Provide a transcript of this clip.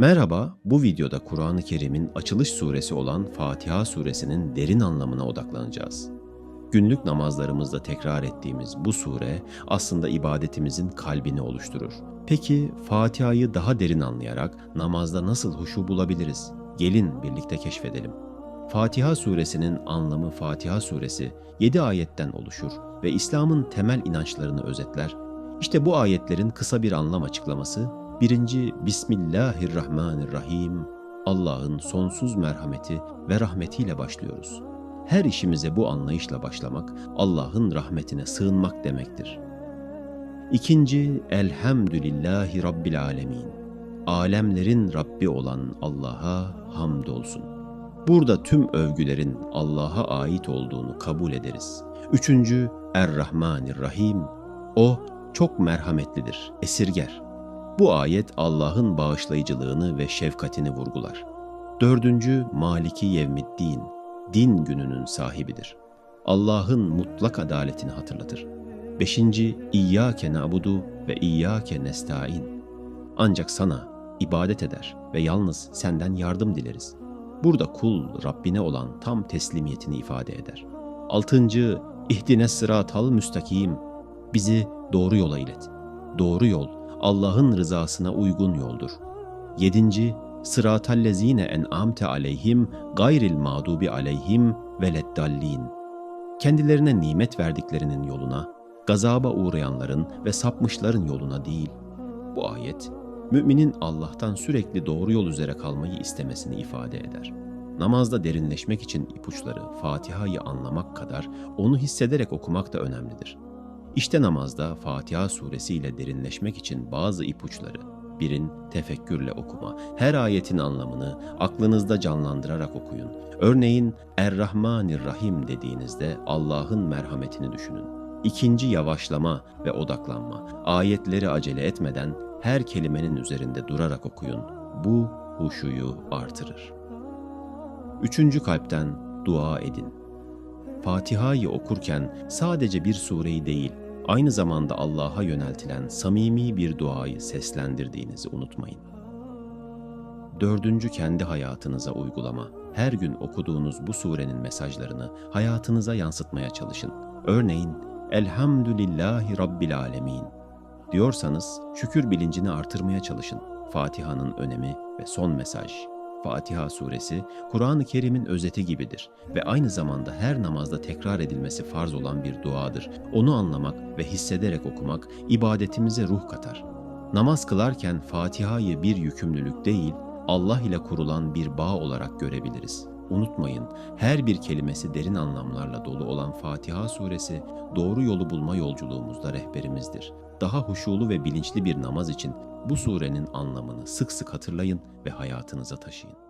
Merhaba, bu videoda Kur'an-ı Kerim'in açılış suresi olan Fatiha suresinin derin anlamına odaklanacağız. Günlük namazlarımızda tekrar ettiğimiz bu sure aslında ibadetimizin kalbini oluşturur. Peki Fatiha'yı daha derin anlayarak namazda nasıl huşu bulabiliriz? Gelin birlikte keşfedelim. Fatiha suresinin anlamı Fatiha suresi 7 ayetten oluşur ve İslam'ın temel inançlarını özetler. İşte bu ayetlerin kısa bir anlam açıklaması Birinci Bismillahirrahmanirrahim. Allah'ın sonsuz merhameti ve rahmetiyle başlıyoruz. Her işimize bu anlayışla başlamak, Allah'ın rahmetine sığınmak demektir. İkinci Elhamdülillahi Rabbil Alemin. Alemlerin Rabbi olan Allah'a hamdolsun. Burada tüm övgülerin Allah'a ait olduğunu kabul ederiz. Üçüncü Er-Rahmanir-Rahim. O çok merhametlidir, esirger. Bu ayet Allah'ın bağışlayıcılığını ve şefkatini vurgular. Dördüncü Maliki Yevmiddin, din gününün sahibidir. Allah'ın mutlak adaletini hatırlatır. Beşinci İyyâke na'budu ve İyyâke nesta'in. Ancak sana ibadet eder ve yalnız senden yardım dileriz. Burada kul Rabbine olan tam teslimiyetini ifade eder. Altıncı İhdine sıratal müstakim. Bizi doğru yola ilet. Doğru yol Allah'ın rızasına uygun yoldur. 7. Sıratallezine en'amte aleyhim gayril mağdubi aleyhim veleddallin. Kendilerine nimet verdiklerinin yoluna, gazaba uğrayanların ve sapmışların yoluna değil. Bu ayet, müminin Allah'tan sürekli doğru yol üzere kalmayı istemesini ifade eder. Namazda derinleşmek için ipuçları Fatiha'yı anlamak kadar onu hissederek okumak da önemlidir. İşte namazda Fatiha suresi ile derinleşmek için bazı ipuçları. Birin tefekkürle okuma. Her ayetin anlamını aklınızda canlandırarak okuyun. Örneğin Er-Rahmanir-Rahim dediğinizde Allah'ın merhametini düşünün. İkinci yavaşlama ve odaklanma. Ayetleri acele etmeden her kelimenin üzerinde durarak okuyun. Bu huşuyu artırır. Üçüncü kalpten dua edin. Fatiha'yı okurken sadece bir sureyi değil, aynı zamanda Allah'a yöneltilen samimi bir duayı seslendirdiğinizi unutmayın. Dördüncü kendi hayatınıza uygulama. Her gün okuduğunuz bu surenin mesajlarını hayatınıza yansıtmaya çalışın. Örneğin, Elhamdülillahi Rabbil Alemin diyorsanız şükür bilincini artırmaya çalışın. Fatiha'nın önemi ve son mesaj. Fatiha suresi Kur'an-ı Kerim'in özeti gibidir ve aynı zamanda her namazda tekrar edilmesi farz olan bir duadır. Onu anlamak ve hissederek okumak ibadetimize ruh katar. Namaz kılarken Fatiha'yı bir yükümlülük değil, Allah ile kurulan bir bağ olarak görebiliriz. Unutmayın, her bir kelimesi derin anlamlarla dolu olan Fatiha suresi doğru yolu bulma yolculuğumuzda rehberimizdir. Daha huşulu ve bilinçli bir namaz için bu surenin anlamını sık sık hatırlayın ve hayatınıza taşıyın.